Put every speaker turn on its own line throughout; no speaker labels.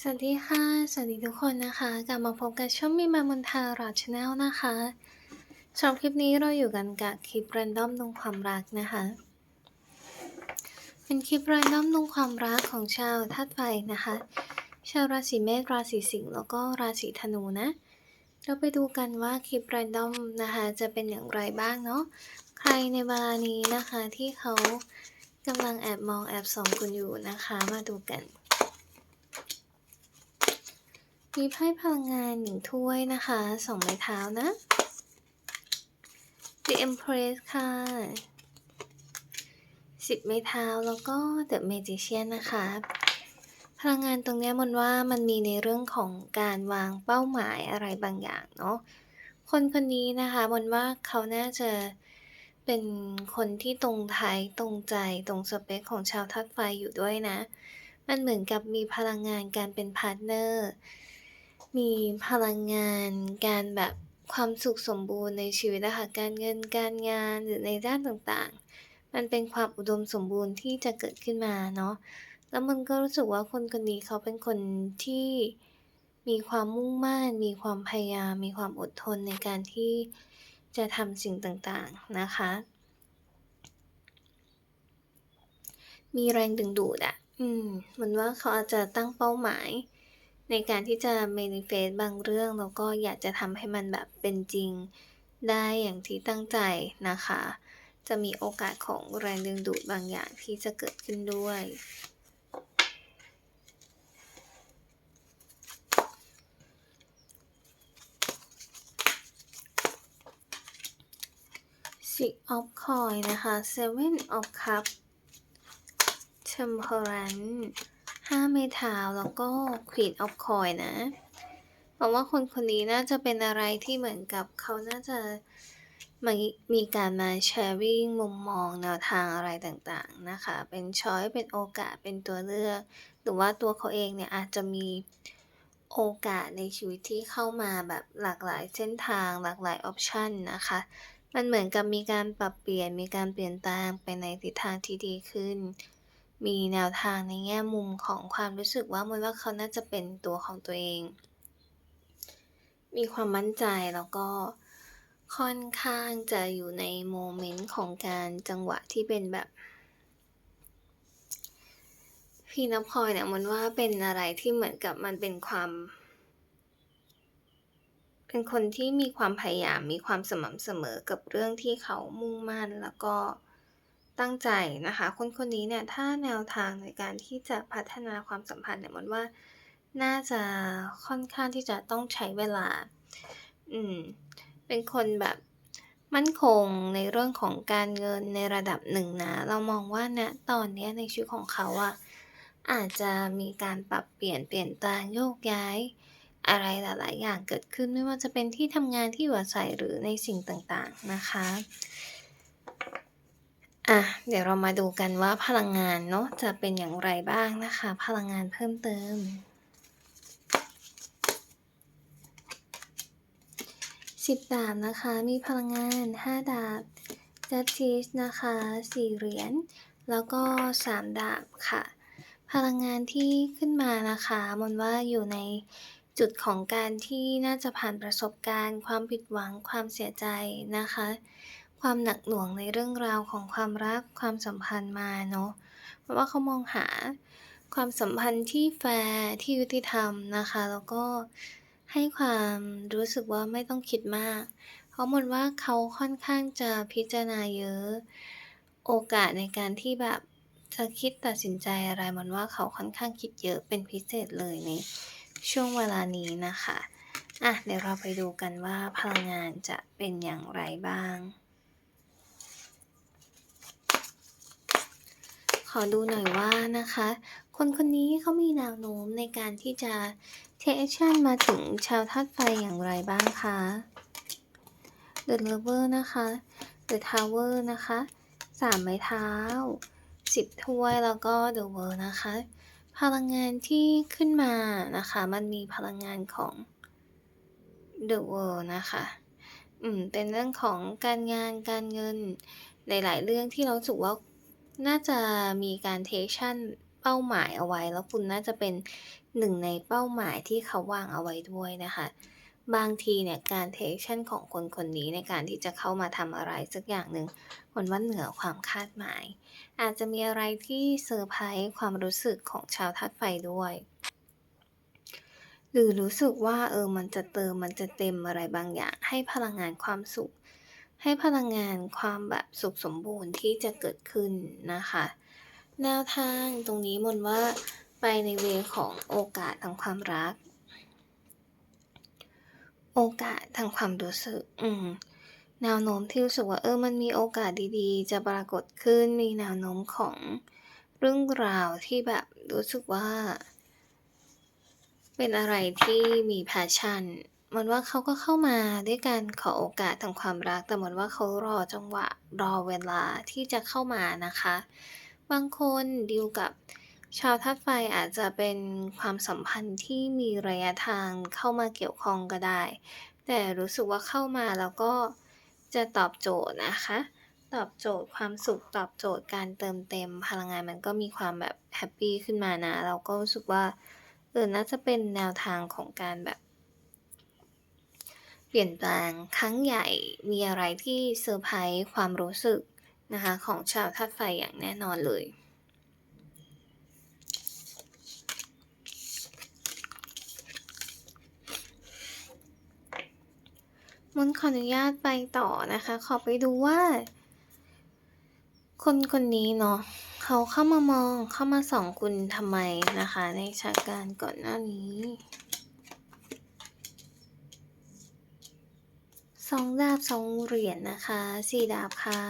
สวัสดีค่ะ สวัสดีทุกคนนะคะ กลับมาพบกับช่องมีมามนทาราชแนลนะคะสำหรับคลิปนี้เราอยู่กันกับคลิป r รนดอมดวงความรักนะคะ เป็นคลิป r รนดอมดวงความรักของชาวธาตุไฟนะคะ ชาวราศีเมษ ราศีสิงห์ แล้วก็ราศีธนูนะ เราไปดูกันว่าคลิป r รนดอมนะคะ จะเป็นอย่างไรบ้างเนาะ ใครในเวลานี้นะคะที่เขากำลังแอบมองแอบส่องคุณอยู่นะคะ มาดูกัน มีไพ่พลังงานหนึ่งถ้วยนะคะสองไม้เท้านะ The Empress ค่ะสิบไม้เท้าแล้วก็ The Magician นะคะพลังงานตรงนี้มันว่ามันมีในเรื่องของการวางเป้าหมายอะไรบางอย่างเนาะคนคนนี้นะคะมันว่าเขาน่าจะเป็นคนที่ตรงไทยตรงใจตรงสเปคของชาวทัดไฟอยู่ด้วยนะ มันเหมือนกับมีพลังงานการเป็นพาร์ทเนอร์ มีพลังงานการแบบความสุขสมบูรณ์ในชีวิตนะคะการเงินการงานหรือในด้านต่างๆ มันเป็นความอุดมสมบูรณ์ที่จะเกิดขึ้นมาเนาะแล้วมันก็รู้สึกว่าคนคนนี้เขาเป็นคนที่มีความมุ่งมั่นมีความพยายามมีความอดทนในการที่จะทำสิ่งต่างๆนะคะ มีแรงดึงดูดอะอืมเหมือนว่าเขาอาจจะตั้งเป้าหมาย ในการที่จะ manifest บางเรื่องแล้วก็อยากจะทำให้มันแบบเป็นจริง ได้อย่างที่ตั้งใจนะคะ จะมีโอกาสของแรงดึงดูดบางอย่างที่จะเกิดขึ้นด้วย Six of Coin นะคะ Seven of Cup Temperance ห้าไม้เท้าแล้วก็ Queen of Coin นะบอกว่าคนคนนี้น่าจะเป็นอะไรที่เหมือนกับเขาน่าจะมีมีการมาแชร์ริ่งมุมมองแนวทางอะไรต่างๆนะคะ เป็นช้อยเป็นโอกาสเป็นตัวเลือก หรือว่าตัวเขาเองเนี่ยอาจจะมีโอกาสในชีวิตที่เข้ามาแบบหลากหลายเส้นทางหลากหลายออปชันนะคะ มันเหมือนกับมีการปรับเปลี่ยนมีการเปลี่ยนแปลงไปในทิศทางที่ดีขึ้น มีแนวทางในแง่มุมของความรู้สึกว่ามันว่าเขาน่าจะเป็นตัวของตัวเอง มีความมั่นใจแล้วก็ค่อนข้างจะอยู่ในโมเมนต์ของการจังหวะที่เป็นแบบ พี่นพลอยเนี่ยมันว่าเป็นอะไรที่เหมือนกับมันเป็นความ เป็นคนที่มีความพยายามมีความสม่ำเสมอกับเรื่องที่เขามุ่งมั่นแล้วก็ ตั้งใจนะคะ คนคนนี้เนี่ยถ้าแนวทางในการที่จะพัฒนาความสัมพันธ์เนี่ยมันว่า น่าจะค่อนข้างที่จะต้องใช้เวลา อืม เป็นคนแบบมั่นคงในเรื่องของการเงินในระดับหนึ่งนะ เรามองว่าณนะตอนนี้ในชีวิตของเขาอะอาจจะมีการปรับเปลี่ยนเปลี่ยนแปลงโยกย้าย อะไรหลาย ๆ อย่างเกิดขึ้นไม่ว่าจะเป็นที่ทำงานที่อยู่อาศัยหรือในสิ่งต่าง ๆ นะคะ อะ เดี๋ยวเรามาดูกันว่าพลังงานเนาะจะเป็นอย่างไรบ้างนะคะ พลังงานเพิ่มเติม สิบดาบนะคะ มีพลังงานห้าดาบจัดชีสนะคะสี่เหรียญ แล้วก็สามดาบค่ะ พลังงานที่ขึ้นมานะคะมันว่าอยู่ในจุดของการที่น่าจะผ่านประสบการณ์ ความผิดหวังความเสียใจนะคะ ความหนักหน่วงในเรื่องราวของความรักความสัมพันธ์มาเนาะเพราะว่าเขามองหาความสัมพันธ์ที่แฟร์ที่ยุติธรรมนะคะ แล้วก็ให้ความรู้สึกว่าไม่ต้องคิดมาก เพราะมนว่าเขาค่อนข้างจะพิจารณาเยอะ โอกาสในการที่แบบจะคิดตัดสินใจอะไรมันว่าเขาค่อนข้างคิดเยอะเป็นพิเศษเลยในช่วงเวลานี้นะคะอะเดี๋ยวเราไปดูกันว่าพลังงานจะเป็นอย่างไรบ้าง อดูหน่อยว่านะคะ คนคนนี้เขามีแนวโน้มในการที่จะ take action มาถึงชาวธาตุไฟอย่างไรบ้างคะ The Lover นะคะ The Tower นะคะสามไม้เท้าสิบถ้วยแล้วก็ The World นะคะ พลังงานที่ขึ้นมานะคะ มันมีพลังงานของ The World นะคะอืมเป็นเรื่องของการงานการเงินหลาย ๆ เรื่องที่เราสึกว่า น่าจะมีการเทคชั่นเป้าหมายเอาไว้ แล้วคุณน่าจะเป็นหนึ่งในเป้าหมายที่เขาวางเอาไว้ด้วยนะคะ บางทีเนี่ยการเทคชั่นของคนคนนี้ในการที่จะเข้ามาทำอะไรสักอย่างหนึ่งมันว่าเหนือความคาดหมาย อาจจะมีอะไรที่เซอร์ไพรส์ความรู้สึกของชาวธาตุไฟด้วย หรือรู้สึกว่าเออมันจะเติมมันจะเต็มอะไรบางอย่าง ให้พลังงานความสุข ให้พลังงานความแบบสุขสมบูรณ์ที่จะเกิดขึ้นนะคะ แนวทางตรงนี้มนว่าไปในเวของโอกาสทางความรัก โอกาสทางความรู้สึก อืมแนวโน้มที่รู้สึกว่าเออมันมีโอกาสดีๆ จะปรากฏขึ้นมีแนวโน้มของเรื่องราวที่แบบรู้สึกว่า เป็นอะไรที่มี passion เหมือนว่าเขาก็เข้ามาด้วยการขอโอกาสทางความรัก แต่เหมือนว่าเขารอจังหวะรอเวลาที่จะเข้ามานะคะ บางคนดีลกับชาวธาตุไฟอาจจะเป็นความสัมพันธ์ที่มีระยะทางเข้ามาเกี่ยวข้องก็ได้ แต่รู้สึกว่าเข้ามาแล้วก็จะตอบโจทย์นะคะ ตอบโจทย์ความสุขตอบโจทย์การเติมเต็มพลังงานมันก็มีความแบบแฮปปี้ขึ้นมานะ เราก็รู้สึกว่าเออน่าจะเป็นแนวทางของการแบบ เปลี่ยนแปลงครั้งใหญ่มีอะไรที่เซอร์ไพรส์ความรู้สึกนะคะของชาวธาตุไฟอย่างแน่นอนเลยมนขออนุญาตไปต่อนะคะ ขอไปดูว่า คนคนนี้เนาะเขาเข้ามามองเข้ามาส่องคุณทำไมนะคะ ในฉากการก่อนหน้านี้ 2ดาบ2เหรียญนะคะ4ดาบค่ะ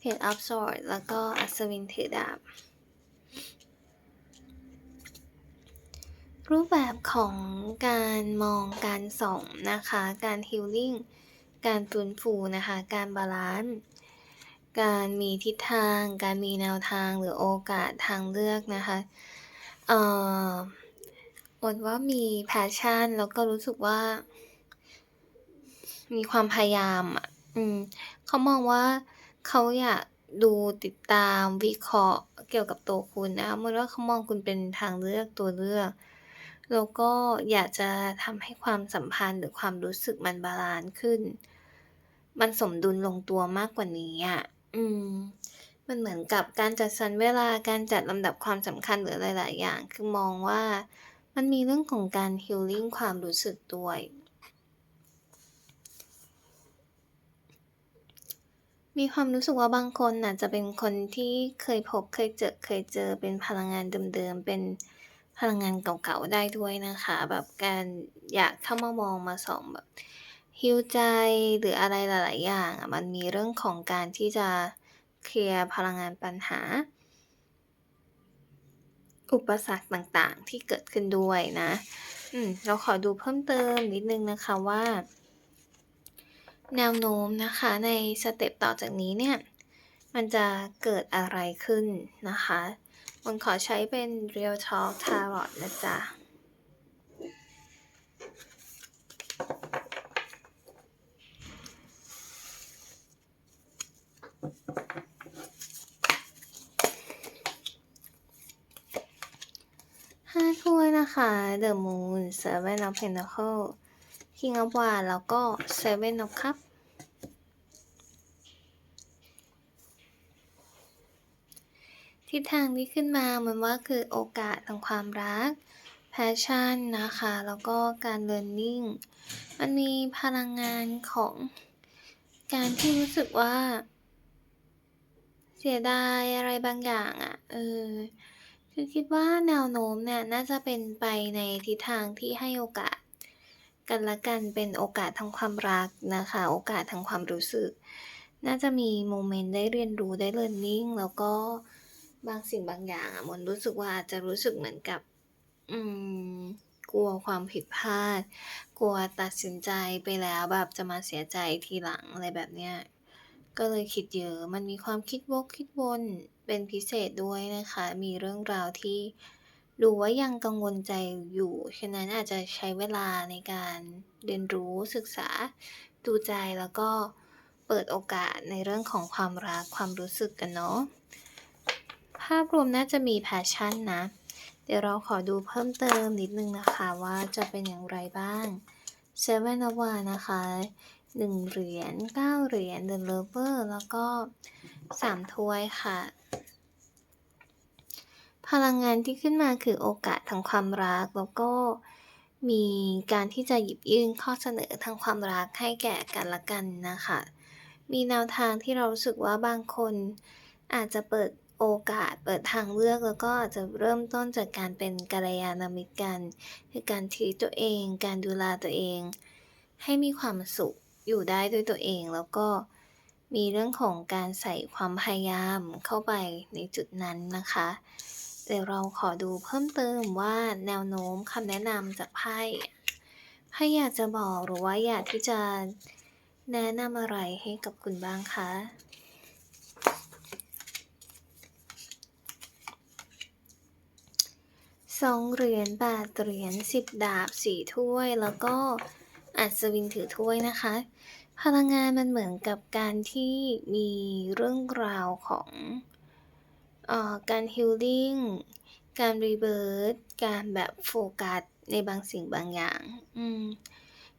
Page of Swords แล้วก็อัศวินถือดาบ รูปแบบของการมองการส่องนะคะ การ healing การฟื้นฟูนะคะ การบาลันซ์การมีทิศทาง การมีแนวทางหรือโอกาสทางเลือกนะคะเอ่อมนว่ามี passion แล้วก็รู้สึกว่า มีความพยายามอะ อืม เขามองว่า เขาอยากดูติดตามวิเคราะห์เกี่ยวกับตัวคุณนะคะมนว่าเขามองคุณเป็นทางเลือก ตัวเลือก แล้วก็อยากจะทำให้ความสัมพันธ์ หรือความรู้สึกมันบาลันซ์ขึ้น มันสมดุลลงตัวมากกว่านี้อะ อืม มันเหมือนกับการจัดสรรเวลา การจัดลำดับความสำคัญ หรือหลาย ๆ อย่าง คือมองว่า มันมีเรื่องของการ healing ความรู้สึกด้วย มีความรู้สึกว่าบางคนน่ะจะเป็นคนที่เคยพบเคยเจอเคยเจอเป็นพลังงานเดิมๆ เป็นพลังงานเก่าๆ ได้ด้วยนะคะ แบบการอยากเข้ามามองมาส่องแบบ heal ใจหรืออะไรหลายๆอย่างอะมันมีเรื่องของการที่จะเคลียร์พลังงานปัญหา อุปสรรคต่างๆ ที่เกิดขึ้นด้วยนะ อืมเราขอดูเพิ่มเติมนิดนึงนะคะว่า แนวโน้มนะคะในสเต็ปต่อจากนี้เนี่ย มันจะเกิดอะไรขึ้นนะคะมันขอใช้เป็น Real Talk Tarot นะจ๊ะ5ถ้วยนะคะ The Moon Seven of Pentacles King of Wands แล้วก็ Seven of Cups ทิศทางที่ขึ้นมาเหมันว่าคือโอกาสทางความรัก passion นะคะ แล้วก็การ learning มันมีพลังงานของการที่รู้สึกว่า เสียดายอะไรบางอย่างอะเออคือคิดว่าแนวโน้มเนี่ยน่าจะเป็นไปในทิศทางที่ให้โอกาส กันและกันเป็นโอกาสทางความรักนะคะ โอกาสทางความรู้สึก น่าจะมีโมเมนต์ได้เรียนรู้ได้ learning แล้วก็บางสิ่งบางอย่างอะมนรู้สึกว่าอาจจะรู้สึกเหมือนกับ อืม กลัวความผิดพลาด กลัวตัดสินใจไปแล้วแบบจะมาเสียใจทีหลังอะไรแบบเนี้ยก็เลยคิดเยอะ มันมีความคิดวกคิดวนเป็นพิเศษด้วยนะคะ มีเรื่องราวที่ ดูว่ายังกังวลใจอยู่ ฉะนั้นอาจจะใช้เวลาในการเรียนรู้ศึกษาดูใจแล้วก็เปิดโอกาสในเรื่องของความรักความรู้สึกกันเนาะ ภาพรวมน่าจะมี passion นะ เดี๋ยวเราขอดูเพิ่มเติมนิดนึงนะคะว่าจะเป็นอย่างไรบ้าง Seven of Wands นะคะ1เหรียญ9เหรียญ The Lover แล้วก็3ถ้วยค่ะ พลังงานที่ขึ้นมาคือโอกาสทางความรัก แล้วก็มีการที่จะหยิบยื่นข้อเสนอทางความรักให้แก่กันและกันนะคะ มีแนวทางที่เราสึกว่าบางคน อาจจะเปิดโอกาสเปิดทางเลือกแล้วก็อาจจะเริ่มต้นจากการเป็นกัลยาณมิตรกัน คือการทีตัวเอง การดูแลตัวเอง ให้มีความสุขอยู่ได้ด้วยตัวเองแล้วก็มีเรื่องของการใส่ความพยายามเข้าไปในจุดนั้นนะคะ เดี๋ยวเราขอดูเพิ่มเติมว่าแนวโน้มคำแนะนำจากไพ่ไพ่อยากจะบอกหรือว่าอยากที่จะแนะนำอะไรให้กับคุณบ้างคะสองเหรียญแปดเหรียญสิบดาบสี่ถ้วย แล้วก็อัศวินถือถ้วยนะคะ พลังงานมันเหมือนกับการที่มีเรื่องราวของ การฮิลลิ่ง การรีเบิร์ตการแบบโฟกัสในบางสิ่งบางอย่าง อืม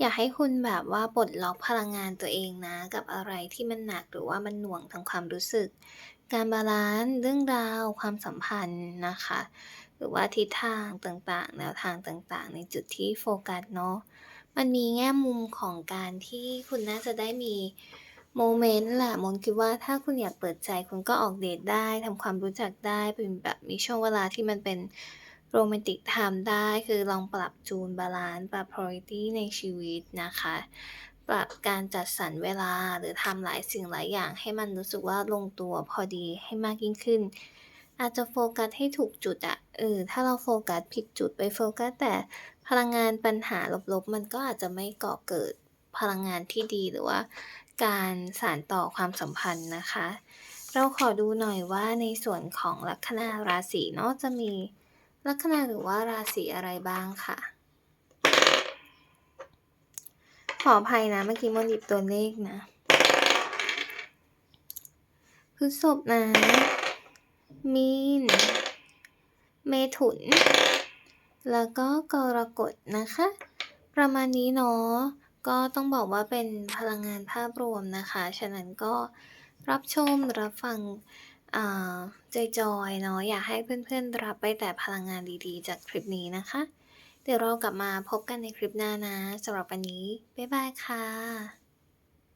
อยากให้คุณแบบว่าปลดล็อกพลังงานตัวเองนะ กับอะไรที่มันหนักหรือว่ามันหน่วงทางความรู้สึก การบาลานซ์เรื่องราวความสัมพันธ์นะคะ หรือว่าทิศทางต่างๆ แนวทางต่างๆ ในจุดที่โฟกัสเนาะ มันมีแง่มุมของการที่คุณน่าจะได้มี โมเมนต์แหละมนคิดว่าถ้าคุณอยากเปิดใจคุณก็ออกเดทได้ทำความรู้จักได้เป็นแบบมีช่วงเวลาที่มันเป็นโรแมนติกไทม์ได้ คือลองปรับจูนบาลานซ์ปรับ priority ในชีวิตนะคะ ปรับการจัดสรรเวลาหรือทำหลายสิ่งหลายอย่าง ให้มันรู้สึกว่าลงตัวพอดีให้มากยิ่งขึ้น อาจจะโฟกัสให้ถูกจุดอะเออถ้าเราโฟกัสผิดจุดไปโฟกัสแต่พลังงานปัญหาลบๆ มันก็อาจจะไม่ก่อเกิด พลังงานที่ดีหรือว่า การสานต่อความสัมพันธ์นะคะ เราขอดูหน่อยว่าในส่วนของลัคนาราศีเนาะจะมีลัคนาหรือว่าราศีอะไรบ้างค่ะ ขออภัยนะเมื่อกี้มนหยิบตัวเลขนะพฤษภนะ มีน เมถุน แล้วก็กรกฎนะคะ ประมาณนี้เนาะ ก็ต้องบอกว่าเป็นพลังงานภาพรวมนะคะ ฉะนั้นก็รับชมรับฟังอ่าจอยๆเนาะอยากให้เพื่อนๆรับไปแต่พลังงานดีๆ จากคลิปนี้นะคะ เดี๋ยวเรากลับมาพบกันในคลิปหน้านะสำหรับวันนี้ บ๊ายบายค่ะ